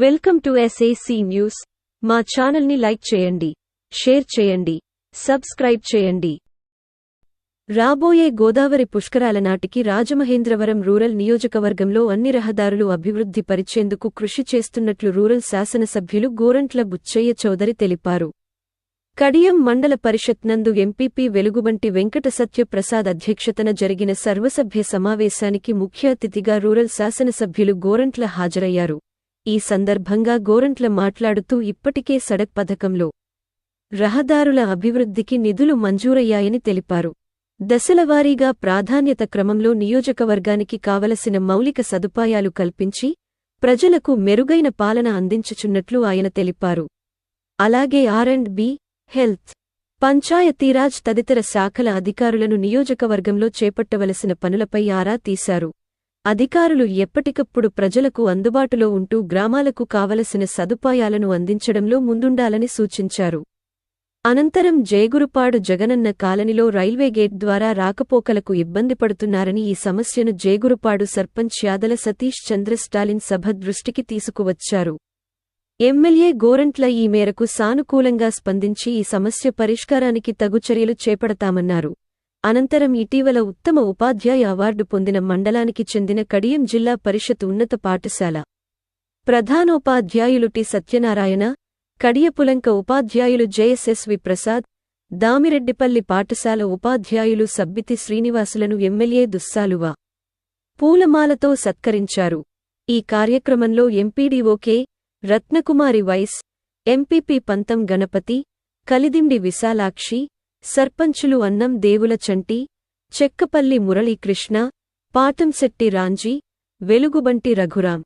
Welcome to SAC news మా ఛానల్ని like చేయండి షేర్ చేయండి సబ్స్క్రైబ్ చేయండి. రాబోయే గోదావరి పుష్కరాల నాటికి రాజమహేంద్రవరం రూరల్ నియోజకవర్గంలో అన్ని రహదారులు అభివృద్ధి పరిచేందుకు కృషి చేస్తున్నట్లు రూరల్ శాసనసభ్యులు గోరంట్ల బుచ్చయ్య చౌదరి తెలిపారు. కడియం మండల పరిషత్ నందు ఎంపీపీ వెలుగుబంటి వెంకట సత్యప్రసాద్ అధ్యక్షతన జరిగిన సర్వసభ్య సమావేశానికి ముఖ్య అతిథిగా రూరల్ శాసనసభ్యులు గోరంట్ల హాజరయ్యారు. ఈ సందర్భంగా గోరంట్ల మాట్లాడుతూ ఇప్పటికే సడక్ పథకంలో రహదారుల అభివృద్ధికి నిధులు మంజూరయ్యాయని తెలిపారు. దశలవారీగా ప్రాధాన్యత క్రమంలో నియోజకవర్గానికి కావలసిన మౌలిక సదుపాయాలు కల్పించి ప్రజలకు మెరుగైన పాలన అందించుచున్నట్లు ఆయన తెలిపారు. అలాగే R and B health Panchayati Raj తదితర శాఖల అధికారులను నియోజకవర్గంలో చేపట్టవలసిన పనులపై ఆరా తీశారు. అధికారులు ఎప్పటికప్పుడు ప్రజలకు అందుబాటులో ఉంటూ గ్రామాలకు కావలసిన సదుపాయాలను అందించడంలో ముందుండాలని సూచించారు. అనంతరం జేగురుపాడు జగనన్న కాలనీలో రైల్వే గేట్ ద్వారా రాకపోకలకు ఇబ్బంది పడుతున్నారని ఈ సమస్యను జేగురుపాడు సర్పంచ్ యాదల సతీష్ చంద్ర స్టాలిన్ సభ దృష్టికి తీసుకువచ్చారు. ఎమ్మెల్యే గోరంట్ల ఈ మేరకు సానుకూలంగా స్పందించి ఈ సమస్య పరిష్కారానికి తగు చర్యలు చేపడతామన్నారు. అనంతరం ఇటీవల ఉత్తమ ఉపాధ్యాయ అవార్డు పొందిన మండలానికి చెందిన కడియం జిల్లా పరిషత్ ఉన్నత పాఠశాల. ప్రధానోపాధ్యాయులు టి. సత్యనారాయణ కడియపులంక ఉపాధ్యాయులు జేఎస్ఎస్వి ప్రసాద్ దామిరెడ్డిపల్లి పాఠశాల ఉపాధ్యాయులు సబ్బితి శ్రీనివాసులను ఎమ్మెల్యే దుస్సాలువా. పూలమాలతో సత్కరించారు. ఈ కార్యక్రమంలో ఎంపీడీఓకే రత్నకుమారి వైస్ ఎంపీపీ పంతం గణపతి కలిదిండి విశాలాక్షి సర్పంచులు అన్నం దేవుల చంటి చెక్కపల్లి మురళీకృష్ణ పాటంశెట్టి రాంజీ వెలుగుబంటి రఘురాం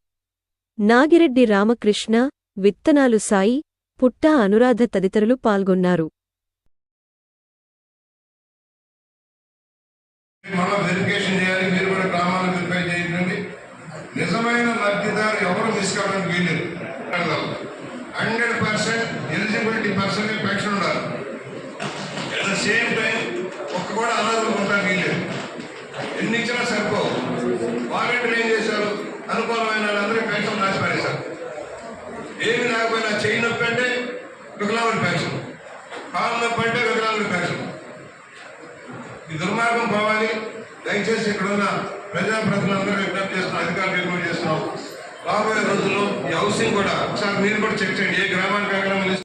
నాగిరెడ్డి రామకృష్ణ విత్తనాలు సాయి పుట్టా అనురాధ తదితరులు పాల్గొన్నారు. మళ్ళీ వెరిఫికేషన్ చేయాలి మీరు కూడా వెరిఫై చేయండి. నిజమైన లబ్ధిదారు ఎవరు మిస్ కావడానికి వీల్లేదు. Hundred percent eligibility same time ఒక్క కూడా అనాథలు ఉంటానికి వీల్లేదు ఎన్ని ఇచ్చినా సరిపోవు. వాలంటీర్లు ఏం చేశారు? అనుకూలమైన వాళ్ళందరికీ పెన్షన్ రాసి పారేశారు ఏమి లేకపోయినా చేయి నొప్పి అంటే వికలాంగుల పెన్షన్. కాలు నొప్పి అంటే వికలాంగుల పెన్షన్. ఈ దుర్మార్గం పోవాలి. దయచేసి ఇక్కడ ఉన్న ప్రజాప్రతినిధులందరూ విజ్ఞప్తి చేస్తున్నాం అధికారులు విజ్ఞప్తి చేస్తున్నాం. రాబోయే రోజుల్లో ఈ హౌసింగ్ కూడా ఒకసారి మీరు కూడా చెక్ చేయండి. ఏ గ్రామానికి